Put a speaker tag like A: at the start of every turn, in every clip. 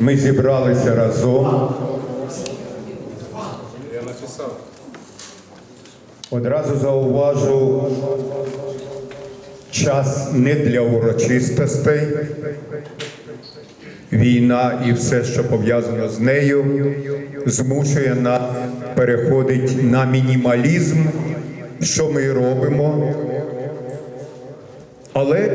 A: Ми зібралися разом. Одразу зауважу, час не для урочистостей. Війна і все, що пов'язано з нею, змушує нас переходити на мінімалізм, що ми робимо. Але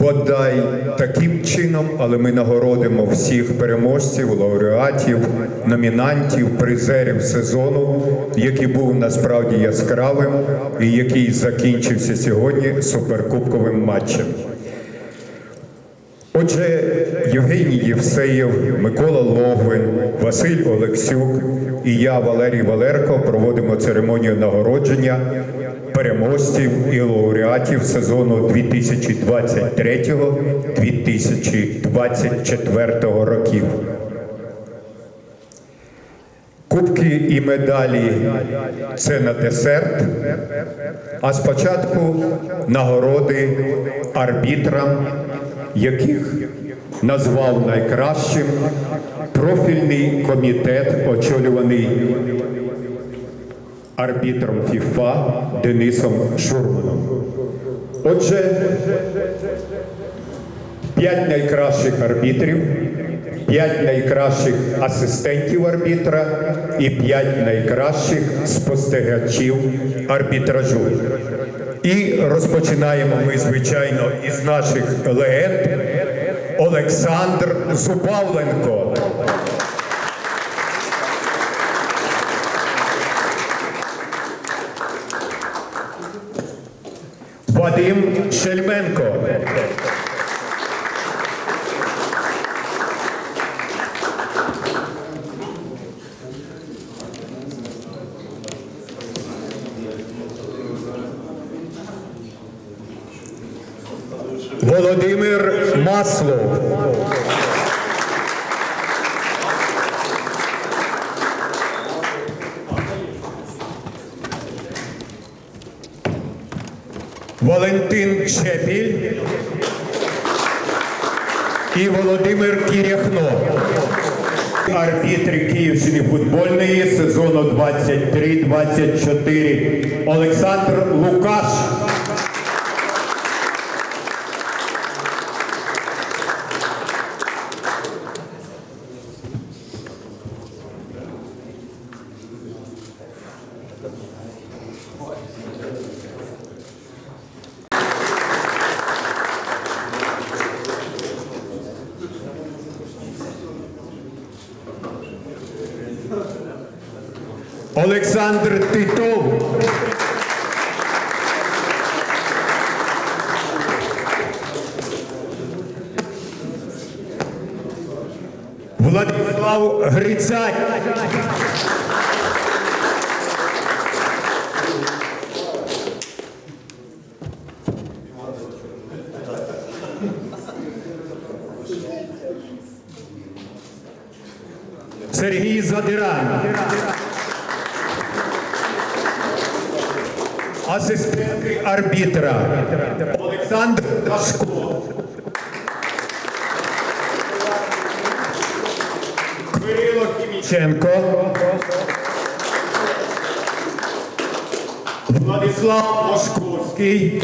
A: бодай таким чином, але ми нагородимо всіх переможців, лауреатів, номінантів, призерів сезону, який був насправді яскравим і який закінчився сьогодні суперкубковим матчем. Отже, Євгеній Євсеєв, Микола Логвин, Василь Олексюк і я, Валерій Валерко, проводимо церемонію нагородження переможців і лауреатів сезону 2023-2024 років. Кубки і медалі це на десерт, а спочатку нагороди арбітрам, яких назвав найкращим профільний комітет, очолюваний арбітром ФІФА Денисом Шурманом. Отже, п'ять найкращих арбітрів, п'ять найкращих асистентів арбітра і п'ять найкращих спостерігачів арбітражу. І розпочинаємо ми, звичайно, із наших легенд Олександр Зубавленко. Вадим Володимир Кіряхно. Арбітри Київщини футбольної сезону 23-24. Олександр Лукаш. Олександр Титов. Владислав Грицак. Сергій Задиран. Асистенти арбітра Олександр Дашко. Кіміченко. Владислав Мошковський.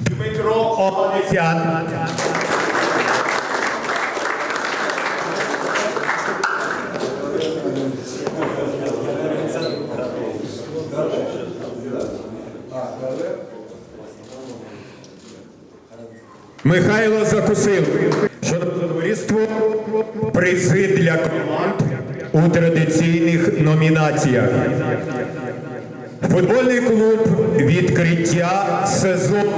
A: Дмитро Оганесян. Михайло Закусил. Шановне товариство, призи для команд у традиційних номінаціях. Футбольний клуб відкриття сезону.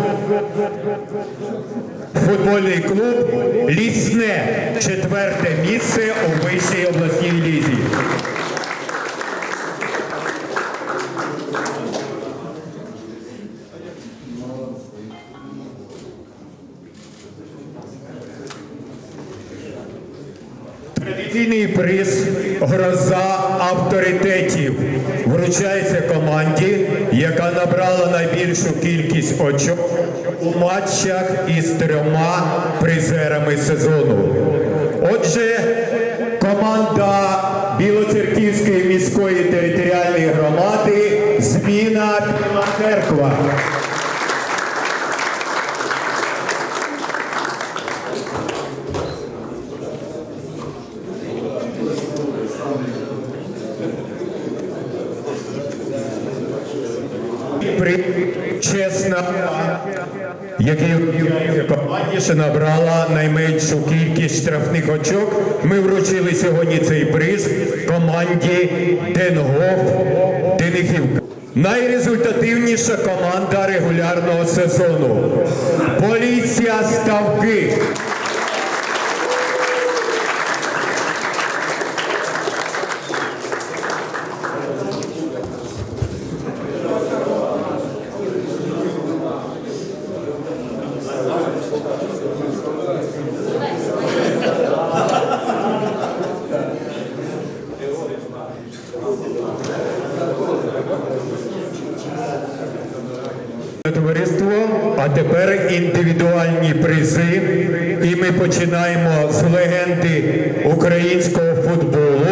A: Футбольний клуб Лісне. Четверте місце у вищій обласній лізі. Традиційний приз авторитетів вручається команді, яка набрала найбільшу кількість очок у матчах із трьома призерами сезону. Отже, команда Білоцерківської міської територіальної громади зміна церква. При чесна, який ще набрала найменшу кількість штрафних очок. Ми вручили сьогодні цей приз команді Денгоф Денихівка. Найрезультативніша команда регулярного сезону. Поліція Ставки. Товариство, а тепер індивідуальні призи. І ми починаємо з легенди українського футболу.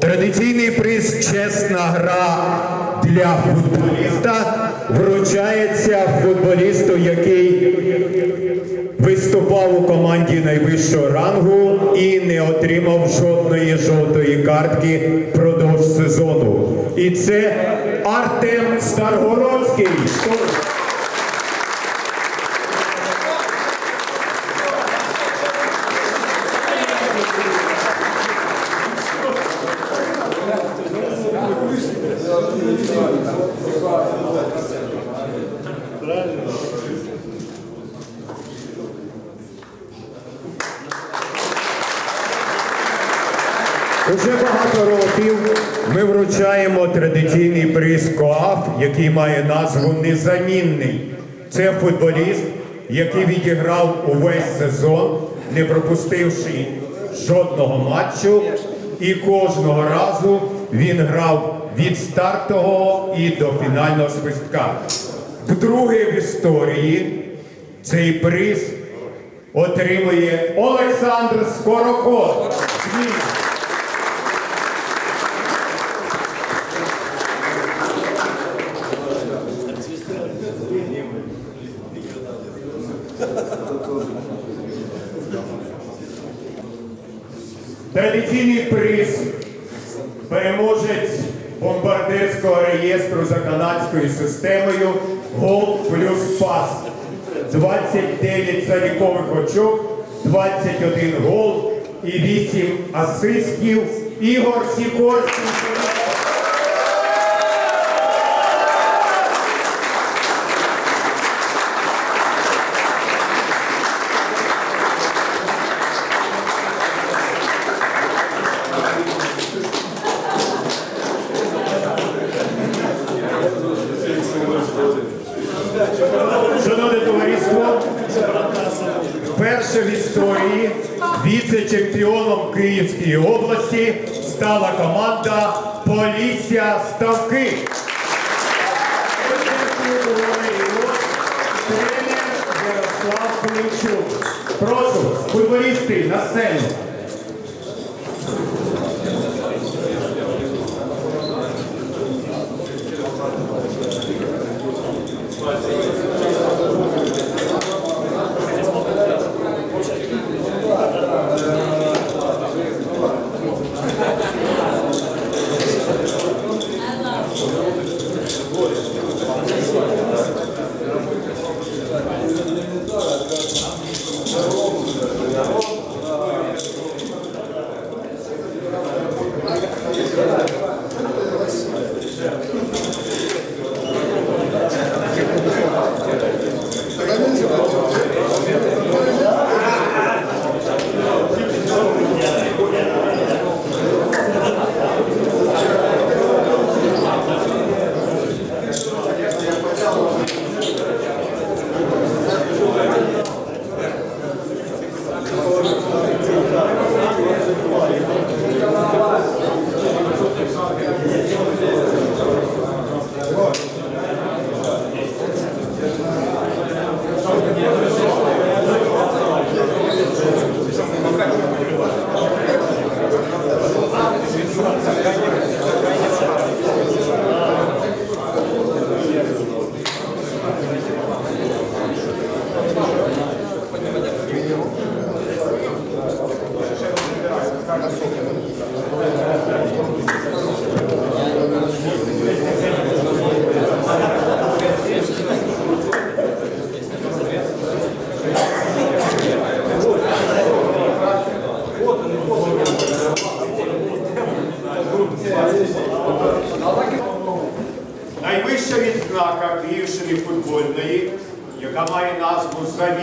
A: Традиційний приз Чесна гра для футболіста вручається футболісту, який виступав у команді найвищого рангу і не отримав жодної жовтої картки впродовж сезону. І це Артем Старгородський. Уже багато років ми вручаємо традиційний приз КОАФ, який має назву Незамінний. Це футболіст, який відіграв увесь сезон, не пропустивши жодного матчу, і кожного разу він грав від стартового і до фінального свистка. Вдруге в історії цей приз отримує Олександр Скороход. Традиційний приз переможець бомбардирського реєстру за канадською системою Гол плюс пас. 29 залікових очок, 21 гол і 8 асистів. Ігор Сікорський. Шановне товариство, вперше в історії віце-чемпіоном Київської області стала команда Поліція Ставки. Тренер Ярослав Кличук. Прошу, футболісти на сцену.
B: Gracias.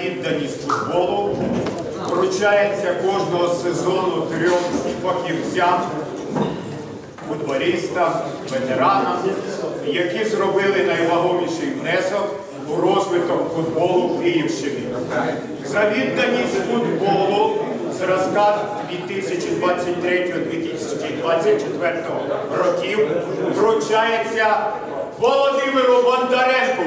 B: Відданість футболу, вручається кожного сезону трьом фахівцям, футболістам, ветеранам, які зробили найвагоміший внесок у розвиток футболу Київщини. За відданість футболу зразка 2023-2024 років вручається Володимиру Бондаренку.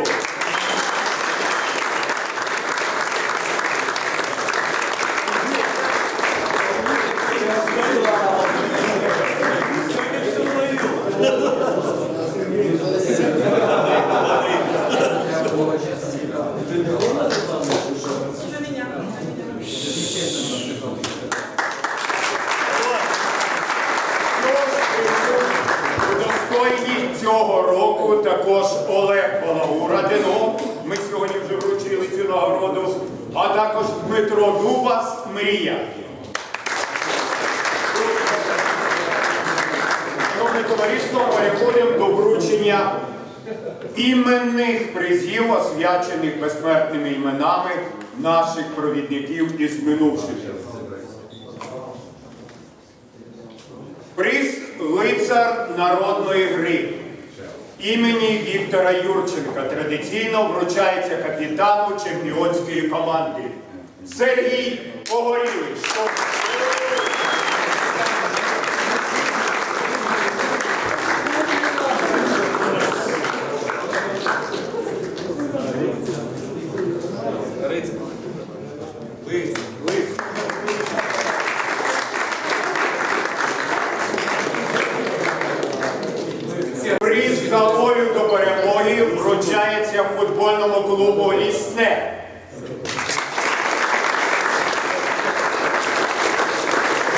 B: Удостоєні цього року також Олег Балаурадинов. Ми сьогодні вже вручили цю нагороду, а також Дмитро Дубас Мрія. Шановне товариство, переходимо до вручення іменних призів, освячених безсмертними іменами наших провідників із минувших. Приз лицар народної гри імені Віктора Юрченка традиційно вручається капітану чемпіонської команди Сергій Погорілий. Приз за волю до перемоги вручається футбольному клубу Лісне.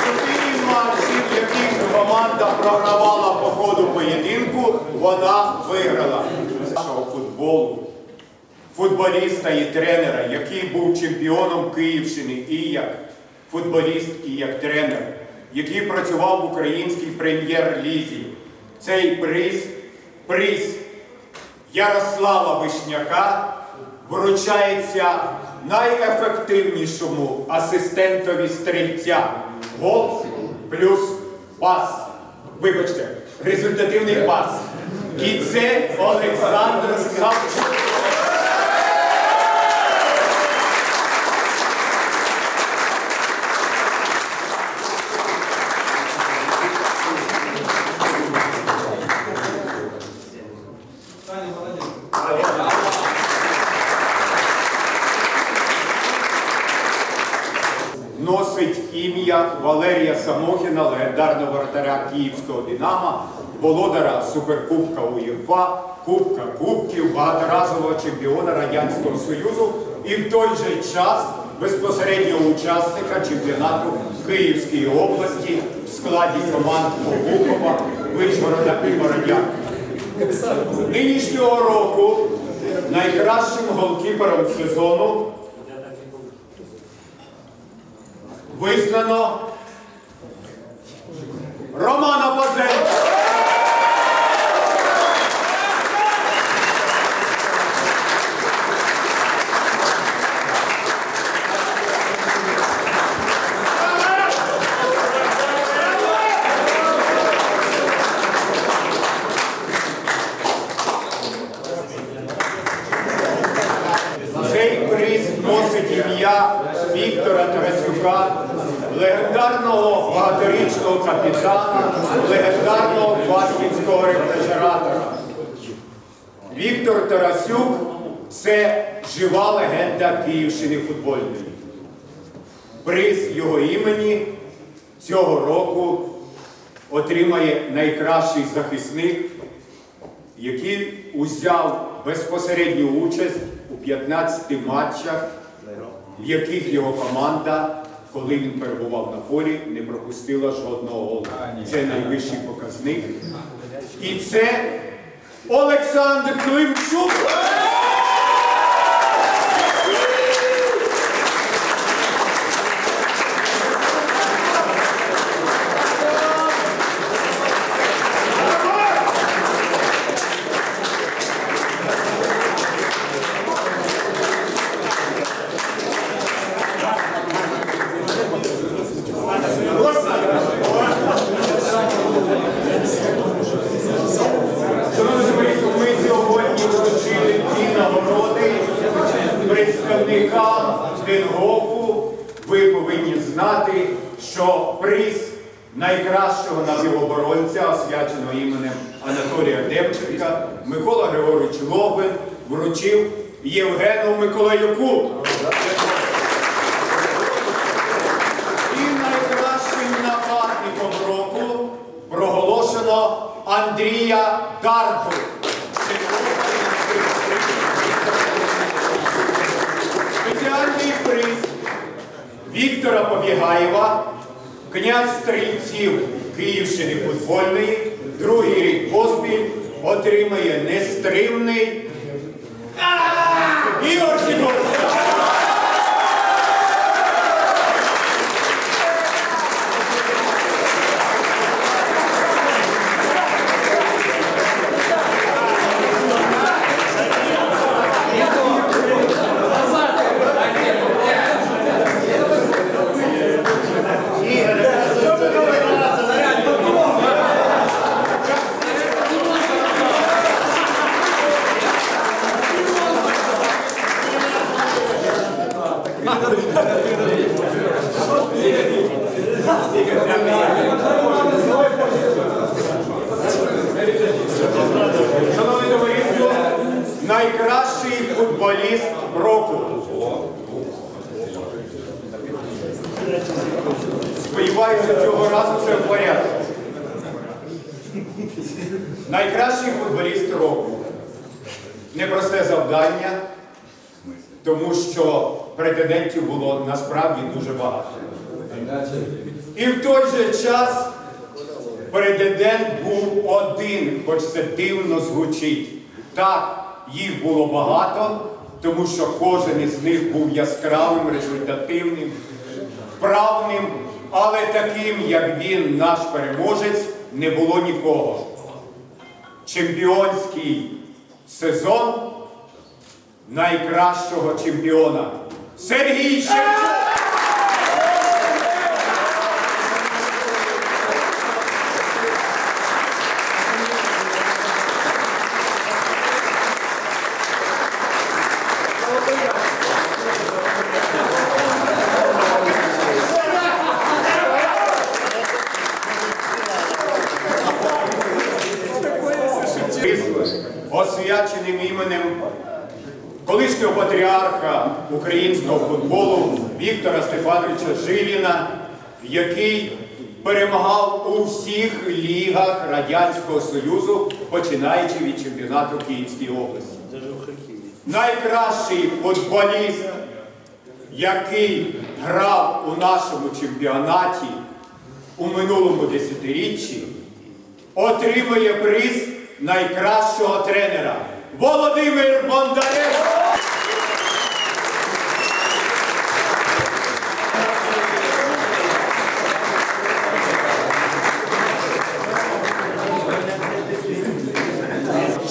B: Чотири матчі, в яких команда програвала по ходу поєдинку, вона виграла. Нашого футболу, футболіста і тренера, який був чемпіоном Київщини і як футболіст, і як тренер, який працював в українській прем'єр-лізі. Цей приз, приз Ярослава Вишняка вручається найефективнішому асистентові стрільця. Гол плюс пас. Вибачте, результативний пас. Кіце Олександр Савчук. носить ім'я Валерія Самохіна, легендарного вратаря Київського Динама, володара Суперкубка УЄФА, Кубка Кубків, багаторазового чемпіона Радянського Союзу і в той же час безпосереднього учасника чемпіонату Київської області в складі команд Обухова, Вишгорода і Бородян. Нинішнього року найкращим голкіпером сезону визнано Романа Базенка. Цей приз носить ім'я Віктора Тарасюка, легендарного багаторічного капітана, легендарного баскінського рефрижератора. Віктор Тарасюк це жива легенда Київщини футбольної. Приз його імені цього року отримає найкращий захисник, який узяв безпосередню участь у 15 матчах, в яких його команда коли він перебував на полі, не пропустила жодного голу. Це найвищий показник. І це Олександр Климчук. Повинні знати, що приз найкращого напівоборонця, освяченого іменем Анатолія Демченка, Микола Григорович Лобин вручив Євгену Миколаюку. І найкращим нападником року проголошено Андрія Дарку. Спеціальний приз Віктора Побігаєва, князь стрільців Київщини футбольної, другий рік поспіль отримає нестримний Ігор Сідорський. Шановне товариство, найкращий футболіст року. Сподіваюся, цього разу все в порядку. Найкращий футболіст року. Непросте завдання, тому що претендентів було насправді дуже багато. І в той же час Претендент був один, хоч це дивно звучить. Так, їх було багато, тому що кожен із них був яскравим, результативним, вправним, але таким, як він, наш переможець, не було нікого. Чемпіонський сезон найкращого чемпіона Сергій Шевчук! Освяченим іменем колишнього патріарха українського футболу Віктора Степановича Жиліна, який перемагав у всіх лігах Радянського Союзу, починаючи від чемпіонату Київської області. Найкращий футболіст, який грав у нашому чемпіонаті у минулому десятиріччі, отримує приз найкращого тренера Володимир Бондаренко.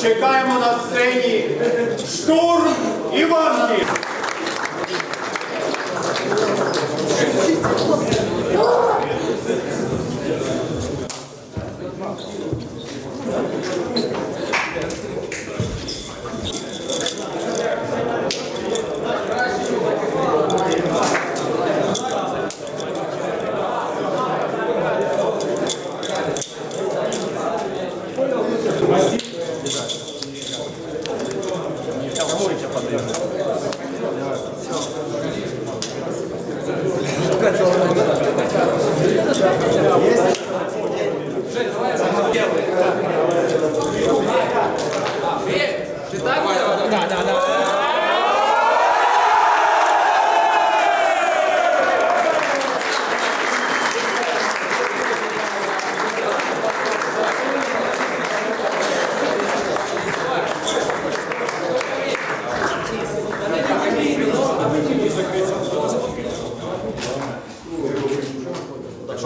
B: Чекаємо на сцені штурм Іванків.